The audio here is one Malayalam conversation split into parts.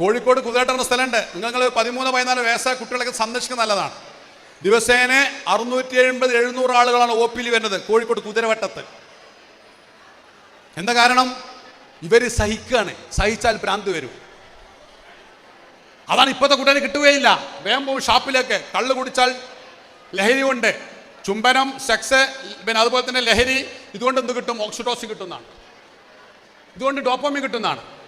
കോഴിക്കോട് കുതിരേട്ട സ്ഥലമുണ്ട്. നിങ്ങൾ പതിമൂന്ന് പതിനാല് വയസ്സായ കുട്ടികളൊക്കെ സന്ദർശിക്കുന്ന നല്ലതാണ്. ദിവസേന അറുന്നൂറ്റി എഴുപത് എഴുന്നൂറ് ആളുകളാണ് ഒ പിയിൽ വരുന്നത് കോഴിക്കോട് കുതിരവട്ടത്ത്. എന്താ കാരണം? ഇവർ സഹിക്കുകയാണ്. സഹിച്ചാൽ ഭ്രാന്ത് വരും. അതാണ് ഇപ്പോഴത്തെ കുട്ടികളെ കിട്ടുകയില്ല. വേഗം പോകും ഷാപ്പിലേക്ക്. കള്ള് കുടിച്ചാൽ ലഹരി കൊണ്ട് ചുംബനം സെക്സ് പിന്നെ അതുപോലെ തന്നെ ലഹരി ഇതുകൊണ്ട് എന്ത് കിട്ടും? ഓക്സിഡോസിൻ കിട്ടുന്നതാണ്. ഇതുകൊണ്ട് ഡോപ്പോമി കിട്ടുന്നതാണ്.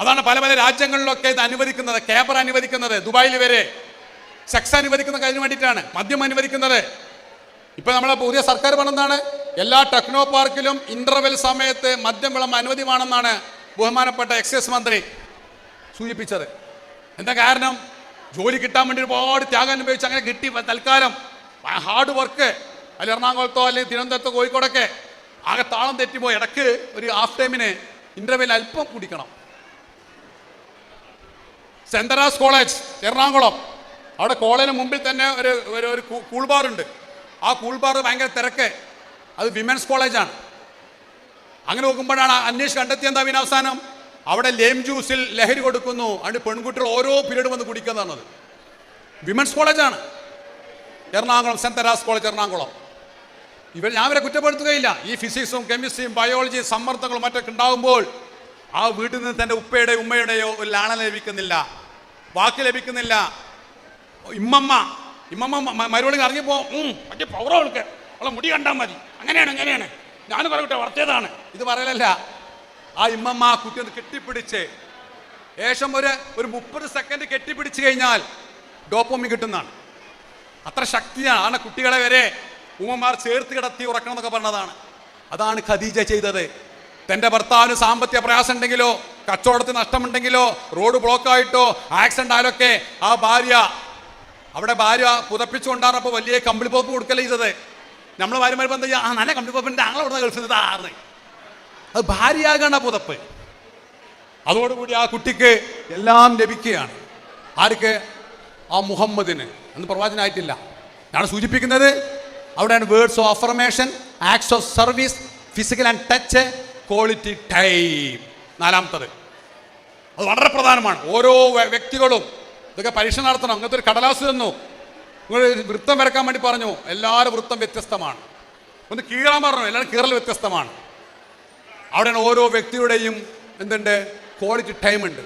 അതാണ് പല പല രാജ്യങ്ങളിലൊക്കെ ഇത് അനുവദിക്കുന്നത്. ക്യാബർ അനുവദിക്കുന്നത് ദുബായിൽ വരെ. സെക്സ് അനുവദിക്കുന്ന അതിന് വേണ്ടിയിട്ടാണ്. മദ്യം അനുവദിക്കുന്നത്. ഇപ്പൊ നമ്മളെ പുതിയ സർക്കാർ പറഞ്ഞതാണ് എല്ലാ ടെക്നോ പാർക്കിലും ഇന്റർവെൽ സമയത്ത് മദ്യം വിളം വേണമെന്നാണ് ബഹുമാനപ്പെട്ട എക്സൈസ് മന്ത്രി സൂചിപ്പിച്ചത്. എന്താ കാരണം? ജോലി കിട്ടാൻ വേണ്ടി ഒരുപാട് ത്യാഗം അനുഭവിച്ച് അങ്ങനെ കിട്ടി തൽക്കാലം. ഹാർഡ് വർക്ക് അല്ലെ എറണാകുളത്തോ അല്ലെങ്കിൽ തിരുവനന്തപുരത്തോ കോഴിക്കോടൊക്കെ ആകെ താളം തെറ്റിപ്പോയി. ഇടയ്ക്ക് ഒരു ഹാഫ് ടൈമിന് ഇന്റർവെൽ അല്പം കുടിക്കണം. Saint Teresa's college Ernakulam. അവിടെ കോളേജിന് മുമ്പിൽ തന്നെ ഒരു ഒരു ഒരു കൂൾ ബാർ ഉണ്ട്. ആ കൂൾ ബാർ ഭയങ്കര തിരക്ക്. അത് വിമൻസ് കോളേജാണ്. അങ്ങനെ നോക്കുമ്പോഴാണ് അന്വേഷിച്ച് കണ്ടെത്തിയ എന്താ പിന്നെ അവസാനം? അവിടെ ലേം ജ്യൂസിൽ ലഹരി കൊടുക്കുന്നു. അതിന് പെൺകുട്ടികൾ ഓരോ പീരീഡ് വന്ന് കുടിക്കുന്നതാണത് വിമൻസ് കോളേജാണ്. Ernakulam saint Teresa's college Ernakulam. ഇവർ ഞാൻ അവരെ കുറ്റപ്പെടുത്തുകയില്ല. ഈ ഫിസിക്സും കെമിസ്ട്രിയും ബയോളജിയും സമ്മർദ്ദങ്ങളും മറ്റൊക്കെ ഉണ്ടാകുമ്പോൾ ആ വീട്ടിൽ നിന്ന് തന്റെ ഉപ്പയുടെയോ ഉമ്മയുടെയോ ഒരു ലാളന ലഭിക്കുന്നില്ല. വാക്ക് ലഭിക്കുന്നില്ല. ഇമ്മമ്മ ഇമ്മമ്മ മ- അറിഞ്ഞപ്പോ മറ്റേ പൗറ അവൾക്ക് അവളെ മുടി കണ്ടാൽ മതി. അങ്ങനെയാണ് അങ്ങനെയാണ് ഞാൻ പറയട്ടെ വർത്തേതാണ് ഇത് പറയലല്ല. ആ ഇമ്മമ്മ ആ കുട്ടി ഒന്ന് കെട്ടിപ്പിടിച്ച് ശേഷം ഒരു ഒരു മുപ്പത് സെക്കൻഡ് കെട്ടിപ്പിടിച്ച് കഴിഞ്ഞാൽ ഡോപ്പോമി കിട്ടുന്നതാണ്. അത്ര ശക്തിയാണ്. ആണ് കുട്ടികളെ വരെ ഉമ്മമാർ ചേർത്ത് കിടത്തി ഉറക്കണം എന്നൊക്കെ പറഞ്ഞതാണ്. അതാണ് ഖദീജ ചെയ്തത്. തന്റെ ഭർത്താവിന് സാമ്പത്തിക പ്രയാസം ഉണ്ടെങ്കിലോ കച്ചവടത്തിന് നഷ്ടമുണ്ടെങ്കിലോ റോഡ് ബ്ലോക്കായിട്ടോ ആക്സിഡന്റ് ആയാലൊക്കെ ആ ഭാര്യ അവിടെ ഭാര്യ പുതപ്പിച്ചുകൊണ്ടാണ് അപ്പോൾ വലിയ കമ്പിളി പോപ്പ് കൊടുക്കൽ ചെയ്തത്. നമ്മൾ ഭാര്യമാർ എന്താ ചെയ്യുക ആ നല്ല കമ്പിളി പോപ്പിന്റെ ആങ്ങളെ അവിടെ ഗൾഫിൽ നിന്ന് ആറ് അത് ഭാര്യയാകണ പുതപ്പ്. അതോടുകൂടി ആ കുട്ടിക്ക് എല്ലാം ലഭിക്കുകയാണ്. ആർക്ക്? ആ മുഹമ്മദിന്. അന്ന് പ്രവാചനായിട്ടില്ല ഞാൻ സൂചിപ്പിക്കുന്നത്. അവിടെയാണ് words of affirmation acts of service physical and touch quality time നാലാമത്തത്. അത് വളരെ പ്രധാനമാണ്. ഓരോ വ്യക്തികളും ഇതൊക്കെ പരീക്ഷ നടത്തണം. അങ്ങനത്തെ ഒരു കടലാസ് തന്നു. നിങ്ങൾ വൃത്തം വരക്കാൻ വേണ്ടി പറഞ്ഞു. എല്ലാവരും വൃത്തം വ്യത്യസ്തമാണ്. ഒന്ന് കീറാൻ പറഞ്ഞു. എല്ലാവരും കീറൽ വ്യത്യസ്തമാണ്. അവിടെയാണ് ഓരോ വ്യക്തിയുടെയും എന്തുണ്ട്? ക്വാളിറ്റി ടൈം ഉണ്ട്.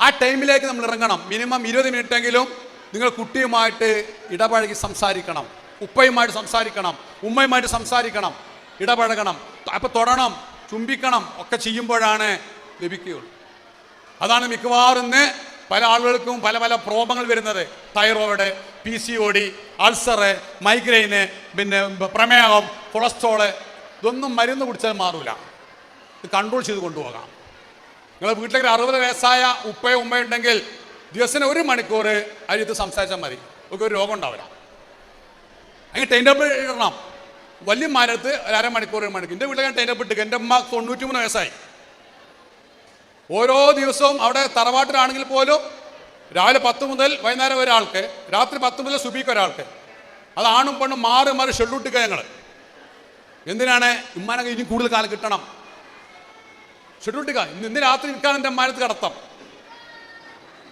ആ ടൈമിലേക്ക് നമ്മൾ ഇറങ്ങണം. മിനിമം ഇരുപത് മിനിറ്റ് എങ്കിലും നിങ്ങൾ കുട്ടിയുമായിട്ട് ഇടപഴകി സംസാരിക്കണം. ഉപ്പയുമായിട്ട് സംസാരിക്കണം. ഉമ്മയുമായിട്ട് സംസാരിക്കണം. ഇടപഴകണം. അപ്പോൾ തൊടണം. ചുംബിക്കണം ഒക്കെ ചെയ്യുമ്പോഴാണ് ലഭിക്കുകയുള്ളൂ. അതാണ് മിക്കവാറും ഇന്ന് പല ആളുകൾക്കും പല പല പ്രോബങ്ങൾ വരുന്നത്. Thyroid P C O D ulcer migraine പിന്നെ പ്രമേഹം കൊളസ്ട്രോൾ ഇതൊന്നും മരുന്ന് കുടിച്ചാൽ മാറില്ല ഇത് കൺട്രോൾ ചെയ്ത് കൊണ്ടുപോകാം. നിങ്ങളെ വീട്ടിലേക്ക് അറുപത് വയസ്സായ ഉപ്പയോ ഉമ്മയോ ഉണ്ടെങ്കിൽ ദിവസത്തിന് ഒരു മണിക്കൂർ അരിത്ത് സംസാരിച്ചാൽ മതി. ഒക്കെ ഒരു രോഗം ഉണ്ടാവില്ല. അങ്ങനെ ടൈം ടേബിൾ ഇടണം. വലിയ മാനത്ത് ഒരു അരമണിക്കൂർ ഒരു മണിക്കൂർ. എന്റെ വീട്ടിൽ ഞാൻ ഇട്ടു എന്റെ അമ്മ തൊണ്ണൂറ്റി മൂന്ന് വയസ്സായി. ഓരോ ദിവസവും അവിടെ തറവാട്ടിലാണെങ്കിൽ പോലും രാവിലെ പത്ത് മുതൽ വൈകുന്നേരം ഒരാൾക്ക് രാത്രി പത്ത് മുതൽ സുബിക്ക് ഒരാൾക്ക് അത് ആണും പെണ്ണും മാറി മാറി ഷെഡ്യൂട്ടിക്കുക ഞങ്ങൾ. എന്തിനാണ്? ഉമ്മാനൊക്കെ ഇനി കൂടുതൽ കാലം കിട്ടണം. ഷെഡ്യൂട്ടിക്ക ഇന്ന് ഇന്ന് രാത്രി നിൽക്കാൻ എന്റെ അമ്മാനത്ത് കടത്തം.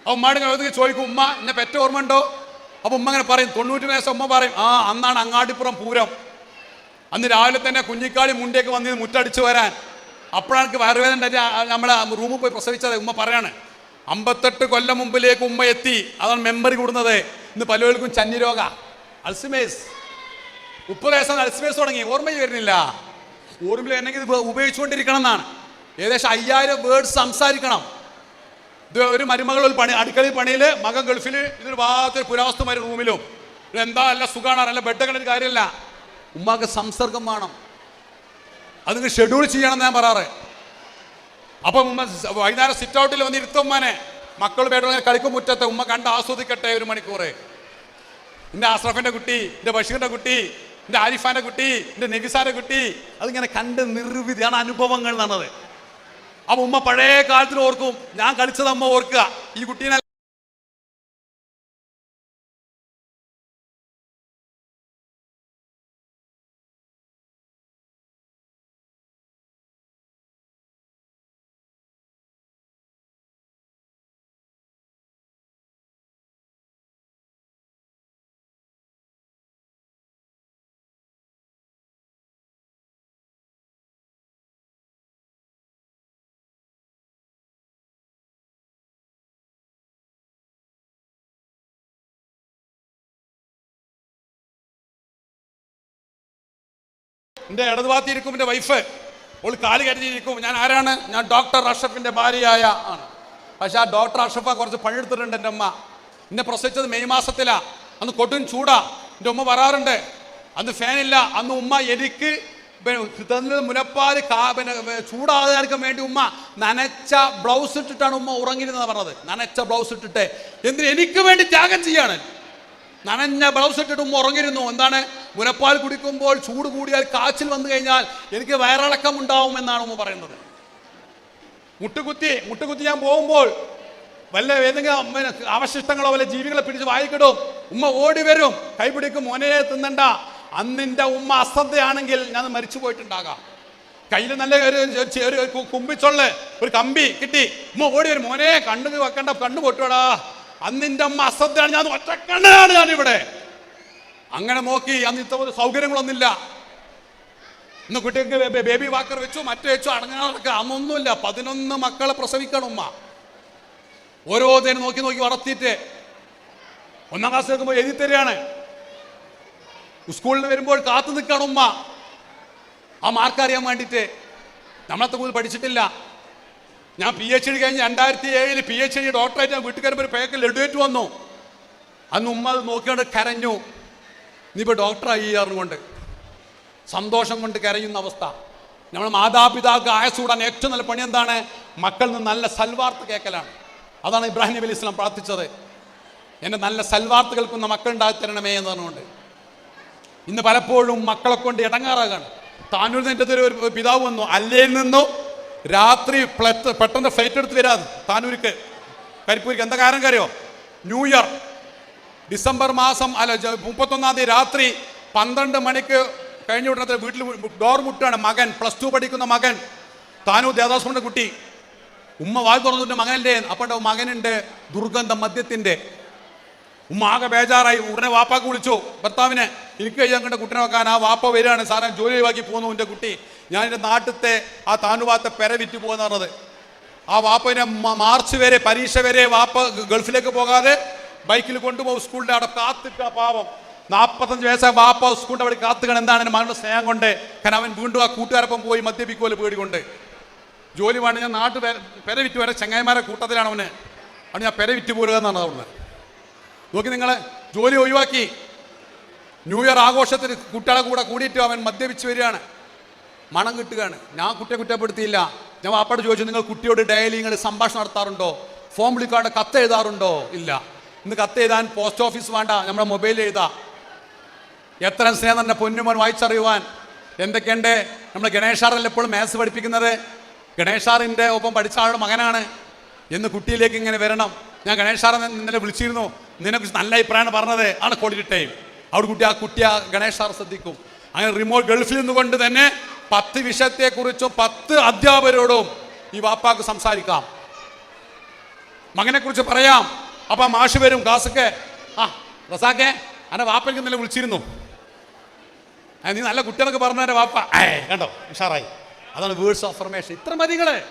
ആ ഉമ്മാടെ ഇങ്ങനെ ചോദിക്കും ഉമ്മ എന്നെ പെറ്റ ഓർമ്മ ഉണ്ടോ അപ്പം ഉമ്മ അങ്ങനെ പറയും തൊണ്ണൂറ്റി വയസ്സ് ഉമ്മ പറയും ആ അന്നാണ് അങ്ങാടിപ്പുറം പൂരം. അന്ന് രാവിലെ തന്നെ കുഞ്ഞിക്കാളി മുണ്ടിയൊക്കെ വന്ന് മുറ്റടിച്ചു വരാൻ. അപ്പോഴാണ് എനിക്ക് വയറുവേദന നമ്മളെ റൂമിൽ പോയി പ്രസവിച്ചത്. ഉമ്മ പറയാണ് അമ്പത്തെട്ട് കൊല്ലം മുമ്പിലേക്ക് ഉമ്മ എത്തി. അതാണ് മെമ്മറി കൂടുന്നത്. ഇന്ന് പലവർക്കും ചന്നി രോഗ. അൾസിമേസ് മുപ്പത് വയസ്സാണ് അൾസിമേസ് തുടങ്ങി. ഓർമ്മ വരുന്നില്ല. ഓർമ്മയിൽ എന്നെങ്കിൽ ഇത് ഉപയോഗിച്ചുകൊണ്ടിരിക്കണം എന്നാണ് ഏകദേശം അയ്യായിരം വേർഡ്സ് സംസാരിക്കണം. ഇത് ഒരു മരുമകൾ ഒരു പണി അടുക്കളയിൽ പണിയിൽ മകൻ ഗൾഫിൽ ഇതൊരു ഭാഗത്തൊരു പുരാവസ്തുമാരി റൂമിലും. എന്താ നല്ല സുഖമാണ്. അല്ല ബെഡ് കണ്ടൊരു കാര്യമില്ല. ഉമ്മാക്ക് സംസർഗം വേണം. അത് നിങ്ങൾ ഷെഡ്യൂൾ ചെയ്യണം ഞാൻ പറയാറ്. അപ്പം ഉമ്മ വൈകുന്നേരം സിറ്റ് ഔട്ടിൽ വന്ന് ഇരുത്തുമ്മനെ മക്കൾ പേരുടെ കളിക്കും മുറ്റത്തെ. ഉമ്മ കണ്ട് ആസ്വദിക്കട്ടെ ഒരു മണിക്കൂർ എന്റെ അഷ്റഫിന്റെ കുട്ടി എന്റെ ബഷീറിന്റെ കുട്ടി എന്റെ ആരിഫാന്റെ കുട്ടി എന്റെ നെഗിസാന്റെ കുട്ടി അതിങ്ങനെ കണ്ട് നിർവിധിയാണ് അനുഭവങ്ങൾ എന്നത് അപ്പം ഉമ്മ പഴയ കാലത്തിൽ ഓർക്കും ഞാൻ കളിച്ചത് അമ്മ ഓർക്കുക. ഈ കുട്ടീനെ എന്റെ ഇടതുഭാഗത്ത് ഇരിക്കും എന്റെ വൈഫ് ഓൾ കാൽ കരുതിയിരിക്കും ഞാൻ ആരാണ്? ഞാൻ ഡോക്ടർ അഷഫിന്റെ ഭാര്യയായ ആണ്. പക്ഷെ ആ ഡോക്ടർ അഷഫ കുറച്ച് പണിയെടുത്തിട്ടുണ്ട് എന്റെ അമ്മ എന്നെ പ്രസവിച്ചത് മെയ് മാസത്തിലാണ് അന്ന് കൊടും ചൂടാ. എന്റെ ഉമ്മ വരാറുണ്ട്. അന്ന് ഫാനില്ല അന്ന് ഉമ്മ എനിക്ക് മുലപ്പാൽ കാ പിന്നെ ചൂടാകാതിരിക്കാൻ വേണ്ടി ഉമ്മ നനച്ച ബ്ലൗസ് ഇട്ടിട്ടാണ് ഉമ്മ ഉറങ്ങിയിരുന്നത് പറഞ്ഞത്. നനച്ച ബ്ലൗസ് ഇട്ടിട്ട്. എന്തിന് എനിക്ക് വേണ്ടി ത്യാഗം ചെയ്യാണ്. നനഞ്ഞ ബ്ലൗസ് ഇട്ടിട്ടും ഉറങ്ങിരുന്നു എന്താണ്? മുലപ്പാൽ കുടിക്കുമ്പോൾ ചൂട് കൂടിയാൽ കാച്ചിൽ വന്നു കഴിഞ്ഞാൽ എനിക്ക് വയറിളക്കം ഉണ്ടാവും എന്നാണ് ഉമ്മ പറയുന്നത്. മുട്ടുകുത്തി മുട്ടുകുത്തി ഞാൻ പോകുമ്പോൾ വല്ല ഏതെങ്കിലും അവശിഷ്ടങ്ങളോ വല്ല ജീവികളെ പിടിച്ച് വായിക്കിടും. ഉമ്മ ഓടി വരും. കൈപിടിക്കും മോനെ തിന്നണ്ട. അന്നിന്റെ ഉമ്മ അശ്രദ്ധയാണെങ്കിൽ ഞാൻ മരിച്ചു പോയിട്ടുണ്ടാകാം. കയ്യിൽ നല്ല ഒരു ഒരു കുമ്പിച്ചൊള്ള് ഒരു കമ്പി കിട്ടി. ഉമ്മ ഓടി വരും. മോനെ കണ്ണു വെക്കണ്ട കണ്ണു പൊട്ടുവടാ. അന്നിന്റെ അമ്മ അസദ്ധയാണ് ഞാൻ ഒറ്റക്കണ്ണനാണ് ഇവിടെ അങ്ങനെ നോക്കി അന്ന് ഇത്ര സൗകര്യങ്ങളൊന്നുമില്ല. ഇന്ന് കുട്ടികൾക്ക് ബേബി വാക്കർ വെച്ചു മറ്റേ വെച്ചു അടങ്ങാറൊക്കെ. അന്നൊന്നുമില്ല. പതിനൊന്ന് മക്കളെ പ്രസവിക്കണം ഉമ്മ. ഓരോ തേനും നോക്കി നോക്കി വളർത്തിയിട്ട് ഒന്നാം ക്ലാസ് നോക്കുമ്പോൾ എഴുതി തരികയാണ്. സ്കൂളിൽ വരുമ്പോൾ കാത്തു നിൽക്കണം ഉമ്മ. ആ മാർക്ക് അറിയാൻ വേണ്ടിയിട്ട്. നമ്മളത്തെ കൂടുതൽ പഠിച്ചിട്ടില്ല. ഞാൻ പി എച്ച് ഡി കഴിഞ്ഞ് രണ്ടായിരത്തി ഏഴിൽ പി എച്ച് ഡി ഡോക്ടറായിട്ട് ഞാൻ വീട്ടിൽ കയറുമ്പോൾ ഒരു പേക്ക് ലഡുവേറ്റ് വന്നു. അന്ന് ഉമ്മ അത് നോക്കിയോണ്ട് കരഞ്ഞു. നീ ഇപ്പോൾ ഡോക്ടറായി അറിഞ്ഞുകൊണ്ട് സന്തോഷം കൊണ്ട് കരയുന്ന അവസ്ഥ. നമ്മൾ മാതാപിതാക്കൾ ആയസൂടാൻ ഏറ്റവും നല്ല പണി എന്താണ്? മക്കളിൽ നിന്ന് നല്ല സൽവാർത്ത കേൾക്കലാണ് അതാണ് ഇബ്രാഹിം നബി അലി ഇസ്ലാം പ്രാർത്ഥിച്ചത്. എന്നെ നല്ല സൽവാർത്ത കേൾക്കുന്ന മക്കളുണ്ടാക്കി തരണമേ എന്ന് പറഞ്ഞുകൊണ്ട്. ഇന്ന് പലപ്പോഴും മക്കളെ കൊണ്ട് ഇടങ്ങാറാകാണ്. താനൂരിൽ എന്റെ ഒരു പിതാവ് വന്നു. അല്ലയിൽ നിന്നും രാത്രി പ്ലറ്റ് പെട്ടെന്ന് ഫ്ലൈറ്റ് എടുത്ത് വരാതെ. താനൂർക്ക് കരിപ്പൂരിക്ക് എന്താ കാരണം കറിയോ ന്യൂ ഇയർ ഡിസംബർ മാസം അല്ല മുപ്പത്തൊന്നാം തീയതി രാത്രി പന്ത്രണ്ട് മണിക്ക് കഴിഞ്ഞ ഉടനെ വീട്ടിൽ ഡോർ മുട്ടാണ് മകൻ. പ്ലസ് ടു പഠിക്കുന്ന മകൻ. താനൂർ ദേവദാസുവിന്റെ കുട്ടി. ഉമ്മ വായി തുറന്നിട്ട് മകനല്ലേ. അപ്പോൾ മകനുണ്ട് ദുർഗന്ധം മദ്യത്തിന്റെ. ഉമ്മ ആകെ ബേജാറായി. ഉടനെ വാപ്പാക്ക് വിളിച്ചു. ഭർത്താവിനെ എനിക്ക് കഴിയാൻ കണ്ട കുട്ടിനെ വെക്കാൻ ആ വാപ്പ വരികയാണ്. സാറേ ജോലി ഒഴിവാക്കി പോകുന്നു എന്റെ കുട്ടി. ഞാൻ എന്റെ നാട്ടിലത്തെ ആ താനുവാത്ത പെര വിറ്റ് പോകുന്ന പറഞ്ഞത്. ആ വാപ്പനെ മാർച്ച് വരെ പരീക്ഷ വരെ വാപ്പ ഗൾഫിലേക്ക് പോകാതെ ബൈക്കിൽ കൊണ്ടുപോകും സ്കൂളിന്റെ അവിടെ കാത്തിക്ക പാവം. നാൽപ്പത്തഞ്ച് വയസ്സായ വാപ്പ സ്കൂളിന്റെ അവിടെ കാത്തുകണം എന്താണ് എന്റെ മകളുടെ സ്നേഹം കൊണ്ട്? കാരണം അവൻ വീണ്ടും ആ കൂട്ടുകാരൊപ്പം പോയി മദ്യപിക്കുമല്ലോ പേടികൊണ്ട് ജോലി വേണ്ട ഞാൻ നാട്ടിൽ പെര വിറ്റ് വരെ ചങ്ങായിമാരെ കൂട്ടത്തിലാണ് അവന്. അവിടെ ഞാൻ പെര വിറ്റ് പോരുക എന്നാണ് അവിടുന്ന്. നോക്കി നിങ്ങൾ ജോലി ഒഴിവാക്കി. ന്യൂ ഇയർ ആഘോഷത്തിന് കുട്ടികളെ കൂടെ കൂടിയിട്ട് അവൻ മദ്യപിച്ച് വരികയാണ്. മണം കിട്ടുകയാണ്. ഞാൻ കുട്ടിയെ കുറ്റപ്പെടുത്തിയില്ല. ഞാൻ വാപ്പാട് ചോദിച്ചു നിങ്ങൾ കുട്ടിയോട് ഡെയിലി നിങ്ങൾ സംഭാഷണം നടത്താറുണ്ടോ? ഫോം വിളിക്കാണ്ട് കത്ത് എഴുതാറുണ്ടോ? ഇല്ല. ഇന്ന് കത്ത് എഴുതാൻ പോസ്റ്റ് ഓഫീസ് വേണ്ട. നമ്മുടെ മൊബൈലിൽ എഴുതാം. എത്ര സ്നേഹം തന്നെ പൊന്നുമോൻ വായിച്ചറിയുവാൻ. എന്തൊക്കെയുണ്ട്? നമ്മൾ ഗണേഷാറല്ല എപ്പോഴും മാത്സ് പഠിപ്പിക്കുന്നത്? ഗണേഷാറിന്റെ ഒപ്പം പഠിച്ച ആളുടെ മകനാണ്. എന്ന് കുട്ടിയിലേക്ക് ഇങ്ങനെ വരണം. ഞാൻ ഗണേഷാറെ ഇന്നലെ വിളിച്ചിരുന്നു. നിനക്ക് നല്ല അഭിപ്രായമാണ് പറഞ്ഞത്. ആണ് ക്വാളിറ്റി ടൈം അവിടെ കുട്ടി ആ കുട്ടി ആ ഗണേഷാർ ശ്രദ്ധിക്കും. അങ്ങനെ റിമോട്ട് ഗൾഫിൽ നിന്നുകൊണ്ട് തന്നെ പത്ത് വിഷയത്തെക്കുറിച്ചും പത്ത് അധ്യാപകരോടും ഈ വാപ്പാക്ക് സംസാരിക്കാം. മകനെ കുറിച്ച് പറയാം. അപ്പൊ മാഷ് വരും ക്ലാസ്സൊക്കെ. ആ റസാക്കെ അന്നെ വാപ്പയ്ക്ക് ഇന്നലെ വിളിച്ചിരുന്നു. നീ നല്ല കുട്ടികളൊക്കെ പറഞ്ഞു എന്റെ വാപ്പ. ഏ കണ്ടോ? ഉഷാറായി. അതാണ് വേർഡ്സ് ഓഫ് ഫർമേഷൻ ഇത്ര മതികളെ.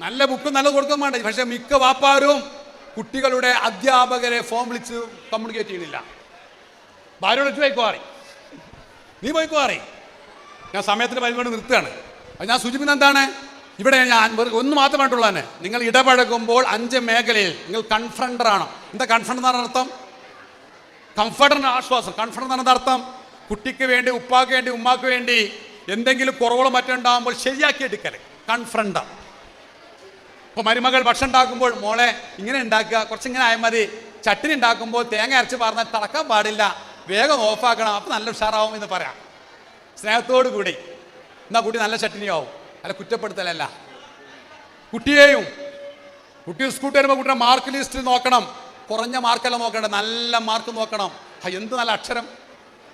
നല്ല ബുക്കും നല്ല കൊടുക്കാൻ വേണ്ട. പക്ഷെ മിക്ക വാപ്പാരും കുട്ടികളുടെ അധ്യാപകരെ ഫോം വിളിച്ച് കമ്മ്യൂണിക്കേറ്റ് ചെയ്യുന്നില്ല. ഭാര്യയോട് പോയിക്കോ നീ പോയിക്കോ അറി ഞാൻ സമയത്തിന് പരിപാടി നിർത്തുകയാണ്. അത് ഞാൻ സൂചിപ്പിക്കുന്നത് എന്താണ്? ഇവിടെ ഞാൻ ഒന്ന് മാത്രമായിട്ടുള്ള തന്നെ നിങ്ങൾ ഇടപഴകുമ്പോൾ അഞ്ച് മേഖലയിൽ നിങ്ങൾ കൺഫ്രണ്ടറാണ് എന്താ കൺഫ്രണ്ട് എന്നാണ് അർത്ഥം? കംഫർട്ടിന് ആശ്വാസം. കൺഫ്രണ്ടർ എന്ന് അർത്ഥം? കുട്ടിക്ക് വേണ്ടി ഉപ്പാക്ക് വേണ്ടി ഉമ്മാക്ക് വേണ്ടി എന്തെങ്കിലും കുറവുകളോ മറ്റോ ഉണ്ടാകുമ്പോൾ ശരിയാക്കി എടുക്കൽ കൺഫ്രണ്ടർ ഇപ്പോൾ മരുമകൾ ഭക്ഷണം ഉണ്ടാക്കുമ്പോൾ മോളെ ഇങ്ങനെ ഉണ്ടാക്കുക കുറച്ചിങ്ങനെ ആയാൽ മതി. ചട്ടിനി ഉണ്ടാക്കുമ്പോൾ തേങ്ങ അരച്ച് പറഞ്ഞാൽ തടക്കാൻ പാടില്ല. വേഗം ഓഫാക്കണം അപ്പം നല്ല ഉഷാറാവും എന്ന് പറയാം. സ്നേഹത്തോടു കൂടി. എന്നാൽ കുട്ടി നല്ല ചട്ടിനിയാവും. അല്ല കുറ്റപ്പെടുത്തലല്ല. കുട്ടിയെയും കുട്ടി സ്കൂട്ടി വരുമ്പോൾ കുട്ടിയുടെ മാർക്ക് ലിസ്റ്റ് നോക്കണം. കുറഞ്ഞ മാർക്കല്ല നോക്കണ്ട നല്ല മാർക്ക് നോക്കണം. എന്ത് നല്ല അക്ഷരം.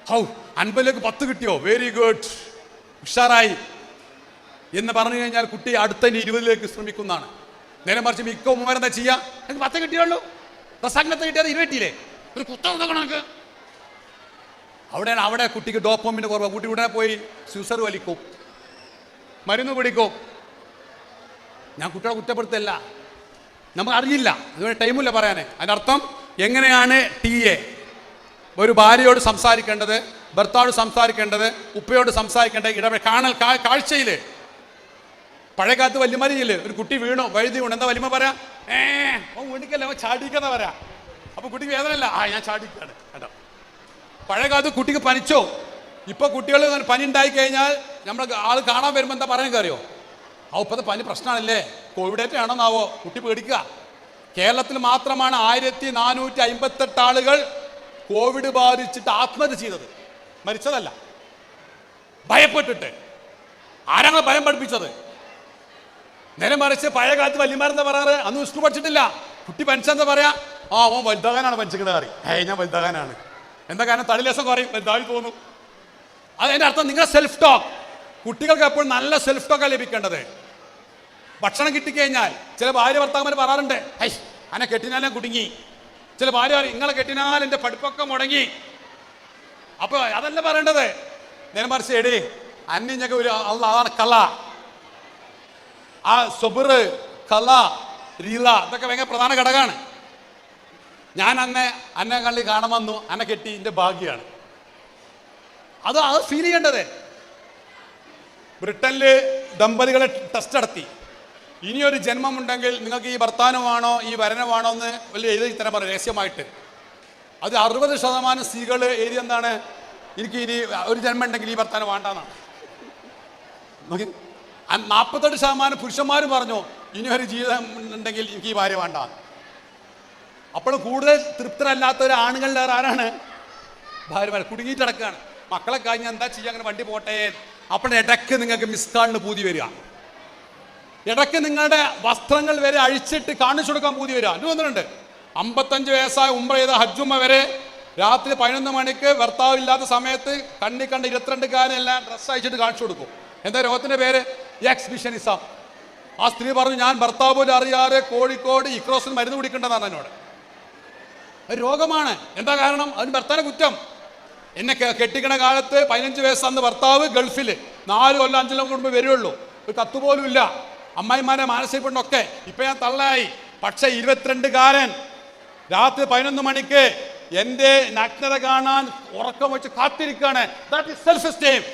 ഹൗ അൻപതിലേക്ക് പത്ത് കിട്ടിയോ? വെരി ഗുഡ് ഉഷാറായി. എന്ന് പറഞ്ഞു കഴിഞ്ഞാൽ കുട്ടി അടുത്ത ഇരുപതിലേക്ക് ശ്രമിക്കുന്നതാണ്. നേരെ മറിച്ച് മിക്ക ഉമ്മമാരെന്താ ചെയ്യുക എനിക്ക് പത്ത് കിട്ടിയുള്ളൂ പ്രസംഗത്തെ കിട്ടിയത് ഇരുപത്തിയില്ലേ ഒരു കുത്തം കണക്ക് അവിടെയാണ് അവിടെ കുട്ടിക്ക് ഡോപ്പോമിന്റെ കുറവ്. കുട്ടി ഉടനെ പോയി സ്യൂസർ വലിക്കും. മരുന്ന് പിടിക്കും. ഞാൻ കുട്ടികളെ കുറ്റപ്പെടുത്തല്ല. നമുക്ക് അറിയില്ല അതുകൊണ്ട് ടൈമില്ല പറയാനേ. അതിനർത്ഥം എങ്ങനെയാണ് ടി എ ഒരു ഭാര്യയോട് സംസാരിക്കേണ്ടത് ഭർത്താവ് സംസാരിക്കേണ്ടത് ഉപ്പയോട് സംസാരിക്കേണ്ടത് ഇടപെടൽ കാണൽ കാ- കാഴ്ചയിൽ. പഴയ കാലത്ത് വല്യമാരിയില്ലേ ഒരു കുട്ടി വീണു വഴുതി വീണു. എന്താ വലിയ പറയാ? ഏ ഓ വീണിക്കല്ല? ചാടിക്കുന്ന പറയാ. അപ്പൊ കുട്ടിക്ക് വേദനല്ല ആ ഞാൻ ചാടിക്കാണ് കേട്ടോ പഴയ കാലത്ത് കുട്ടിക്ക് പനിച്ചോ? ഇപ്പൊ കുട്ടികൾ പനി ഉണ്ടായി കഴിഞ്ഞാൽ നമ്മൾ ആൾ കാണാൻ വരുമ്പോൾ എന്താ പറയാൻ കയറിയോ ആ ഇപ്പത്തെ പനി പ്രശ്നമാണല്ലേ? കോവിഡേറ്റ് ആണെന്നാവോ? കുട്ടി പേടിക്കുക. കേരളത്തിൽ മാത്രമാണ് ആയിരത്തി നാനൂറ്റി അമ്പത്തെട്ട് ആളുകൾ കോവിഡ് ബാധിച്ചിട്ട് ആത്മഹത്യ ചെയ്തത്. മരിച്ചതല്ല. ഭയപ്പെട്ടിട്ട്. ആരാണ് ഭയം പഠിപ്പിച്ചത്? നേരെ മറിച്ച് പഴയ കാലത്ത് വല്യമാരെന്താ പറയാറ്? അന്ന് വിഷ്ണു പഠിച്ചിട്ടില്ല. കുട്ടി പനിച്ചെന്താ പറയാ? ആ ഓൻ വലുതാകാനാണ് പനിച്ചിക്കണ കറി ഏയ് ഞാൻ വലുതാകാനാണ്. എന്താ കാരണം തടിലേസം കുറയും? വലുതായി തോന്നും. അതിന്റെ അർത്ഥം നിങ്ങളുടെ സെൽഫ് ടോക്ക് കുട്ടികൾക്ക് എപ്പോഴും നല്ല സെൽഫ് ടോക്കാണ് ലഭിക്കേണ്ടത്. ഭക്ഷണം കിട്ടിക്കഴിഞ്ഞാൽ ചില ഭാര്യ ഭർത്താക്കന്മാർ പറയാറുണ്ട് ഹൈ അനെ കെട്ടിനാലും കുടുങ്ങി. ചില ഭാര്യ പറയും ഇങ്ങളെ കെട്ടിനാൽ എന്റെ പഠിപ്പൊക്കെ മുടങ്ങി. അപ്പൊ അതല്ല പറയേണ്ടത്. നേരം മറിച്ച് എടി അന്യഞ്ഞൊക്കെ ഒരു അതാണ് കല ആ സൊബിറ് കല രീല ഇതൊക്കെ ഭയങ്കര പ്രധാന ഘടകമാണ്. ഞാൻ അന്നെ അന്നെ കള്ളി കാണുമെന്നു അന്നെ കെട്ടി എന്റെ ഭാഗ്യമാണ് അത് അത് ഫീൽ ചെയ്യേണ്ടത്. ബ്രിട്ടനിൽ ദമ്പതികളെ ടെസ്റ്റ് നടത്തി. ഇനിയൊരു ജന്മമുണ്ടെങ്കിൽ നിങ്ങൾക്ക് ഈ ഭർത്താനമാണോ ഈ വരനമാണോ എന്ന് വലിയ എഴുതി തരാൻ പറയും രഹസ്യമായിട്ട്. അത് അറുപത് ശതമാനം സ്ത്രീകൾ എഴുതി എന്താണ്? എനിക്ക് ഇനി ഒരു ജന്മം ഉണ്ടെങ്കിൽ ഈ ഭർത്താനം വേണ്ടെന്നാണ്. നാൽപ്പത്തെട്ട് ശതമാനം പുരുഷന്മാരും പറഞ്ഞു ഇനി ഒരു ജീവിതം ഉണ്ടെങ്കിൽ എനിക്ക് ഈ ഭാര്യ വേണ്ട. അപ്പോൾ കൂടുതൽ തൃപ്തരല്ലാത്ത ഒരു ആണുങ്ങളുടെ ആരാണ്? ഭാര്യമാർ കിടക്കുകയാണ്. മക്കളെ കഴിഞ്ഞാൽ എന്താ ചെയ്യുക അങ്ങനെ വണ്ടി പോട്ടെ. അപ്പോൾ ഇടയ്ക്ക് നിങ്ങൾക്ക് മിസ്കാളിന് പൂതി വരിക. ഇടയ്ക്ക് നിങ്ങളുടെ വസ്ത്രങ്ങൾ വരെ അഴിച്ചിട്ട് കാണിച്ചു കൊടുക്കാൻ പൂതി വരിക. ഇത് വന്നിട്ടുണ്ട്. അമ്പത്തഞ്ച് വയസ്സായ ഉംറ ചെയ്ത ഹജ്ജുമ്മ വരെ രാത്രി പതിനൊന്ന് മണിക്ക് ഭർത്താവ് ഇല്ലാത്ത സമയത്ത് കണ്ണി കണ്ട് ഇരുപത്തിരണ്ടുകാരെല്ലാം ഡ്രസ്സ് അയച്ചിട്ട് കാണിച്ചു കൊടുക്കും. എന്താ രോഗത്തിന്റെ പേര്? എക്സ്ബിഷനിസം ആ. സ്ത്രീ പറഞ്ഞു ഞാൻ ഭർത്താവ് പോലും അറിയാതെ കോഴിക്കോട് ഇക്രോസിന് മരുന്ന് കുടിക്കേണ്ടതാണ് എന്നോട്. അത് രോഗമാണ്. എന്താ കാരണം? അതിന് ഭർത്താവിനെ കുറ്റം. എന്നെ കെട്ടിക്കണ കാലത്ത് പതിനഞ്ച് വയസ്സാന്ന് ഭർത്താവ് ഗൾഫിൽ നാല് കൊല്ലം അഞ്ചു കൊല്ലം കൂടുമ്പോൾ വരുള്ളൂ. ഒരു കത്ത് പോലും ഇല്ല. അമ്മായിമാരെ മാനസികപ്പെടൊക്കെ ഇപ്പൊ ഞാൻ തള്ളായി പക്ഷെ ഇരുപത്തിരണ്ടുകാരൻ രാത്രി പതിനൊന്ന് മണിക്ക് എന്റെ നഗ്നത കാണാൻ ഉറക്കം വെച്ച് കാത്തിരിക്കുകയാണ്. That self